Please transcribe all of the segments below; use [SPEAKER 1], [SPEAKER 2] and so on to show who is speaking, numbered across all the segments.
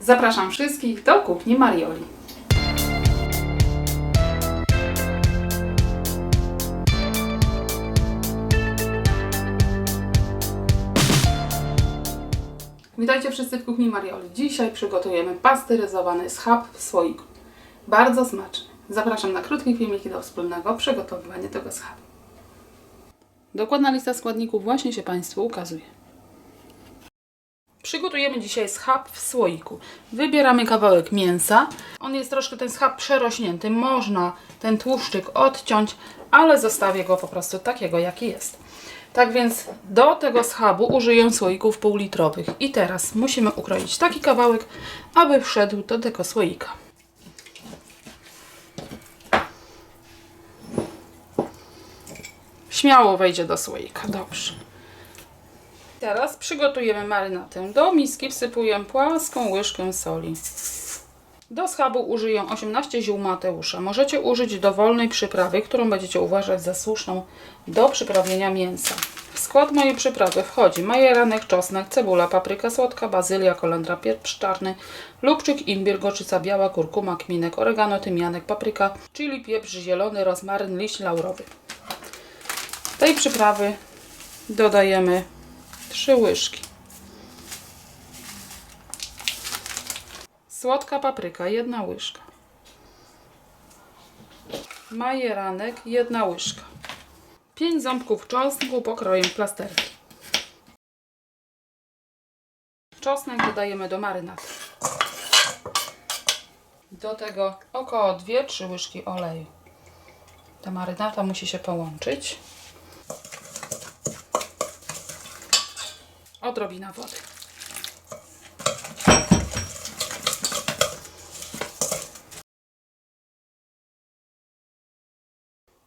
[SPEAKER 1] Zapraszam wszystkich do kuchni Marioli. Witajcie wszyscy w kuchni Marioli. Dzisiaj przygotujemy pasteryzowany schab w słoiku. Bardzo smaczny. Zapraszam na krótkie filmiki do wspólnego przygotowywania tego schabu. Dokładna lista składników właśnie się Państwu ukazuje. Przygotujemy dzisiaj schab w słoiku. Wybieramy kawałek mięsa. On jest troszkę ten schab przerośnięty. Można ten tłuszczyk odciąć, ale zostawię go po prostu takiego, jaki jest. Tak więc do tego schabu użyję słoików półlitrowych. I teraz musimy ukroić taki kawałek, aby wszedł do tego słoika. Śmiało wejdzie do słoika. Dobrze. Teraz przygotujemy marynatę. Do miski wsypuję płaską łyżkę soli. Do schabu użyję 18 ziół mateusza. Możecie użyć dowolnej przyprawy, którą będziecie uważać za słuszną do przyprawienia mięsa. W skład mojej przyprawy wchodzi majeranek, czosnek, cebula, papryka słodka, bazylia, kolendra, pieprz czarny, lubczyk, imbir, gorczyca biała, kurkuma, kminek, oregano, tymianek, papryka, czyli pieprz zielony, rozmaryn, liść laurowy. Tej przyprawy dodajemy 3 łyżki. Słodka papryka, jedna łyżka. Majeranek, jedna łyżka. 5 ząbków czosnku pokrojem plasterki. Czosnek dodajemy do marynaty. Do tego około 2-3 łyżki oleju. Ta marynata musi się połączyć. Odrobina wody.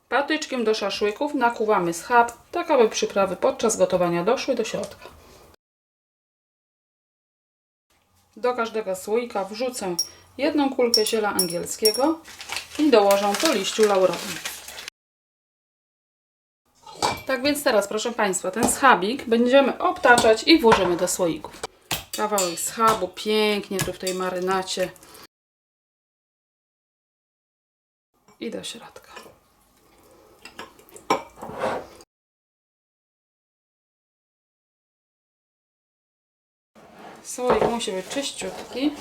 [SPEAKER 1] Patyczkiem do szaszłyków nakuwamy schab, tak aby przyprawy podczas gotowania doszły do środka. Do każdego słoika wrzucę jedną kulkę ziela angielskiego i dołożę po liściu laurowym. Tak więc teraz, proszę Państwa, ten schabik będziemy obtaczać i włożymy do słoików. Kawałek schabu, pięknie tu w tej marynacie. I do środka. Słoik musi być czyściutki.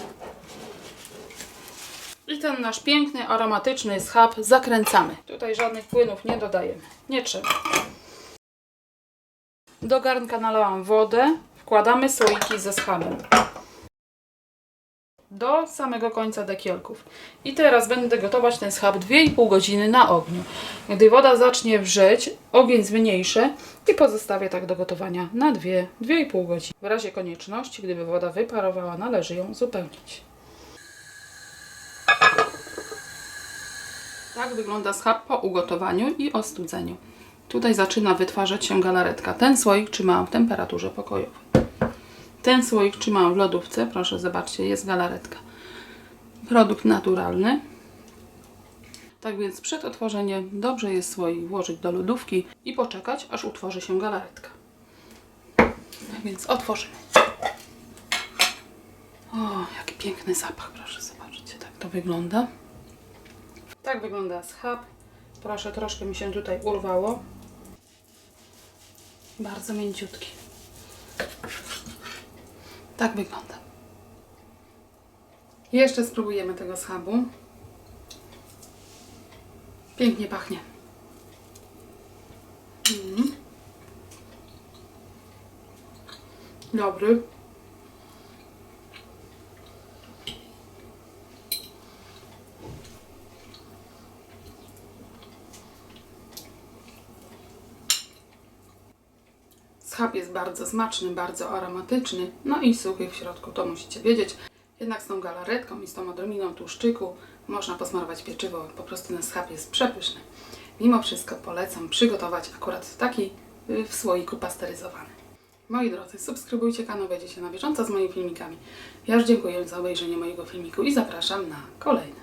[SPEAKER 1] I ten nasz piękny, aromatyczny schab zakręcamy. Tutaj żadnych płynów nie dodajemy. Nie trzeba. Do garnka nalałam wodę. Wkładamy słoiki ze schabem. Do samego końca dekielków. I teraz będę gotować ten schab 2,5 godziny na ogniu. Gdy woda zacznie wrzeć, ogień zmniejszę i pozostawię tak do gotowania na 2-2,5 godziny. W razie konieczności, gdyby woda wyparowała, należy ją uzupełnić. Tak wygląda schab po ugotowaniu i ostudzeniu. Tutaj zaczyna wytwarzać się galaretka. Ten słoik trzymałam w temperaturze pokojowej. Ten słoik trzymałam w lodówce. Proszę, zobaczcie, jest galaretka. Produkt naturalny. Tak więc przed otworzeniem dobrze jest słoik włożyć do lodówki i poczekać, aż utworzy się galaretka. Tak więc otworzymy. O, jaki piękny zapach, proszę zobaczyć. Tak to wygląda. Tak wygląda schab. Proszę, troszkę mi się tutaj urwało. Bardzo mięciutki. Tak wygląda. Jeszcze spróbujemy tego schabu. Pięknie pachnie. Mm. Dobry. Schab jest bardzo smaczny, bardzo aromatyczny, no i suchy w środku, to musicie wiedzieć. Jednak z tą galaretką i z tą odrobiną tłuszczyku można posmarować pieczywo, po prostu ten schab jest przepyszny. Mimo wszystko polecam przygotować akurat taki y, w słoiku pasteryzowany. Moi drodzy, subskrybujcie kanał, będziecie na bieżąco z moimi filmikami. Ja już dziękuję za obejrzenie mojego filmiku i zapraszam na kolejny.